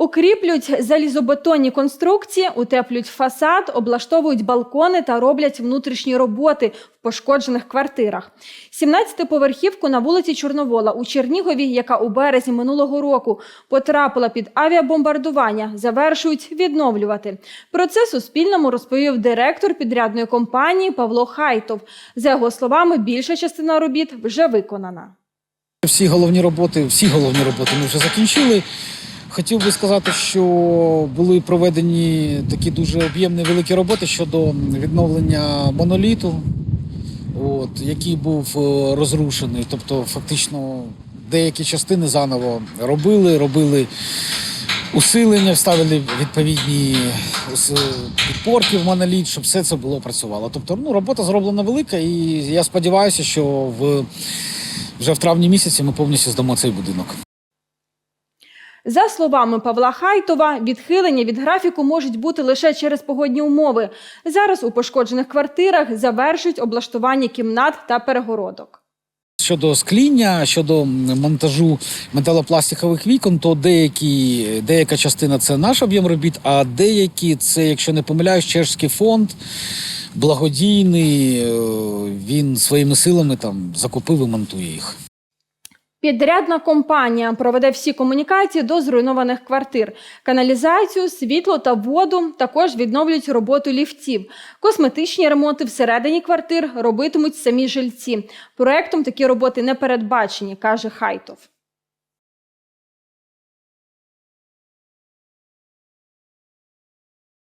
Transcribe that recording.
Укріплюють залізобетонні конструкції, утеплюють фасад, облаштовують балкони та роблять внутрішні роботи в пошкоджених квартирах. 17-поверхівку на вулиці Чорновола у Чернігові, яка у березні минулого року потрапила під авіабомбардування, завершують відновлювати. Про це Суспільному розповів директор підрядної компанії Павло Хайтов. За його словами, більша частина робіт вже виконана. Всі головні роботи, всі головні роботи ми вже закінчили. Хотів би сказати, що були проведені такі дуже об'ємні великі роботи щодо відновлення моноліту, от, який був е, розрушений. Тобто, фактично, деякі частини заново робили, робили усилення, вставили відповідні ус- підпорки в моноліт, щоб все це було працювало. Тобто, ну, робота зроблена велика, і я сподіваюся, що в, вже в травні місяці ми повністю здамо цей будинок. За словами Павла Хайтова, відхилення від графіку можуть бути лише через погодні умови. Зараз у пошкоджених квартирах завершують облаштування кімнат та перегородок. Щодо скління, щодо монтажу металопластикових вікон, то деякі, деяка частина це наш об'єм робіт, а деякі це, якщо не помиляюсь, чешський фонд благодійний. е, Він своїми силами там закупив і монтує їх. Підрядна компанія проведе всі комунікації до зруйнованих квартир. Каналізацію, світло та воду також відновлюють роботу ліфтів. Косметичні ремонти всередині квартир робитимуть самі жильці. Проектом такі роботи не передбачені, каже Хайтов.